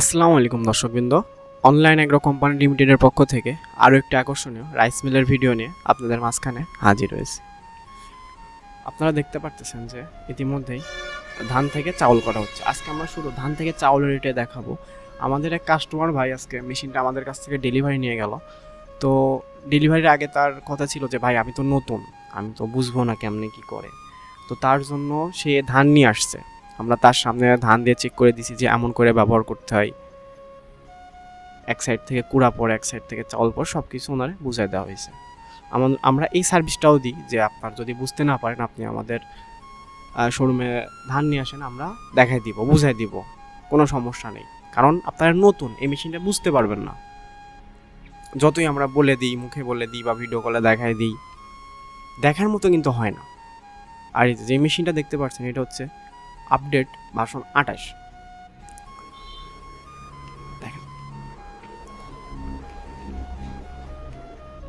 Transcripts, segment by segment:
আসসালামু আলাইকুম দর্শকবৃন্দ। অনলাইন এগ্রো কোম্পানি লিমিটেডের পক্ষ থেকে আরও একটি আকর্ষণীয় রাইস মিলের ভিডিও নিয়ে আপনাদের মাঝখানে হাজির হয়েছে। আপনারা দেখতে পারতেছেন যে ইতিমধ্যেই ধান থেকে চাউল করা হচ্ছে। আজকে আমরা শুধু ধান থেকে চাউলের রেটে দেখাবো। আমাদের এক কাস্টমার ভাই আজকে মেশিনটা আমাদের কাছ থেকে ডেলিভারি নিয়ে গেল। তো ডেলিভারির আগে তার কথা ছিল যে, ভাই, আমি তো নতুন, আমি তো বুঝব না কেমনে কি করে। তো তার জন্য সে ধান নিয়ে আসছে। আমরা তার সামনে ধান দিয়ে চেক করে দিছি যে এমন করে ব্যবহার করতে হয়। এক সাইড থেকে কুড়া পর এক সাইড থেকে চাউল পর সব কিছু ওনারে বুঝাই দেওয়া হয়েছে। আমরা এই সার্ভিসটাও দিই যে আপনার যদি বুঝতে না পারেন, আপনি আমাদের শোরুমে ধান নিয়ে আসেন, আমরা দেখাই দিব, বুঝাই দিব। কোনো সমস্যা নেই। কারণ আপনারা নতুন, এই মেশিনটা বুঝতে পারবেন না। যতই আমরা বলে দিই, মুখে বলে দিই বা ভিডিও কলে দেখাই দিই, দেখার মতো কিন্তু হয় না। আর যে মেশিনটা দেখতে পাচ্ছেন এটা হচ্ছে আপডেট ভাষণ আঠাশ। দেখেন।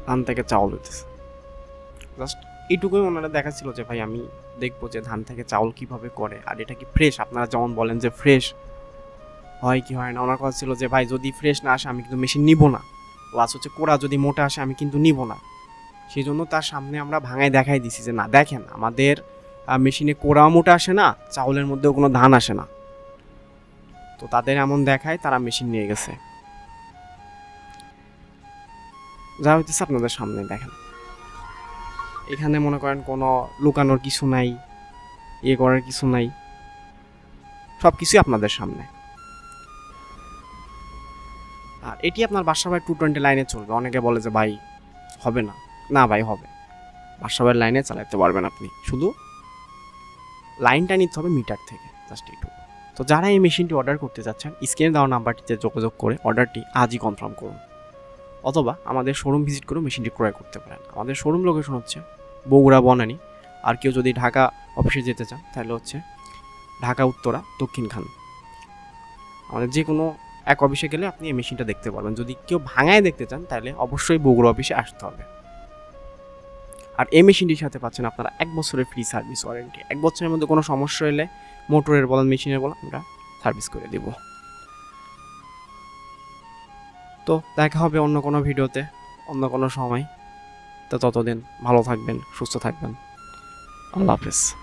ধান থেকে চাউল হইতেছে জাস্ট এইটুকুই ওনারা দেখাচ্ছিল যে, ভাই, আমি দেখব যে ধান থেকে চাউল কীভাবে করে, আর এটা কি ফ্রেশ আপনারা যেমন বলেন যে ফ্রেশ হয় কি হয় না, ওনার কথা ছিল যে, ভাই, যদি ফ্রেশ না আসে, আমি কিন্তু মেশিন নিব না। প্লাস হচ্ছে কোড়া যদি মোটা আসে, আমি কিন্তু নিব না। সেই জন্য তার সামনে আমরা ভাঙায় দেখাই দিছি যে, না, দেখেন, আমাদের মেশিনে কোড়া মোটা আসে না, চাউলের মধ্যেও কোনো ধান আসে না। তো তাদের এমন দেখায় তারা মেশিন নিয়ে গেছে। যা হইতেছে আপনাদের সামনে, দেখেন। এখানে মনে করেন কোনো লুকানোর কিছু নাই ইয়ে করার কিছু নাই। সব কিছুই আপনাদের সামনে। আর এটি আপনার বাসা ভাই টু টোয়েন্টি লাইনে চলবে। অনেকে বলে যে, ভাই, হবে না। না ভাই, হবে। বাসা ভাইয়ের লাইনে চালাতে পারবেন আপনি। শুধু লাইনটা নিতে হবে মিটার থেকে জাস্ট একটু তো যারা এই মেশিনটি অর্ডার করতে যাচ্ছেন, স্ক্রিনে দেওয়া নাম্বারটিতে যোগাযোগ করে অর্ডারটি আজই কনফার্ম করুন। অথবা আমাদের শোরুম ভিজিট করে মেশিনটি ক্রয় করতে পারেন। আমাদের শোরুম লোকেশন হচ্ছে বগুড়া বনানী। আর কেউ যদি ঢাকা অফিসে যেতে চান, তাহলে হচ্ছে ঢাকা, উত্তরা, দক্ষিণ খান। আমাদের যে কোনো এক অফিসে গেলে আপনি এই মেশিনটা দেখতে পারবেন। যদি কেউ ভাঙায় দেখতে চান, তাহলে অবশ্যই বগুড়া অফিসে আসতে হবে। আর এই মেশিনটির সাথে পাচ্ছেন আপনারা এক বছরের ফ্রি সার্ভিস ওয়ারেন্টি এক বছরের মধ্যে কোনো সমস্যা এলে মোটরের বলেন মেশিনের বলেন আমরা সার্ভিস করে দেব। তো দেখা হবে অন্য কোনো ভিডিওতে, অন্য কোনো সময়। তো ততদিন ভালো থাকবেন, সুস্থ থাকবেন। আল্লাহ হাফেজ।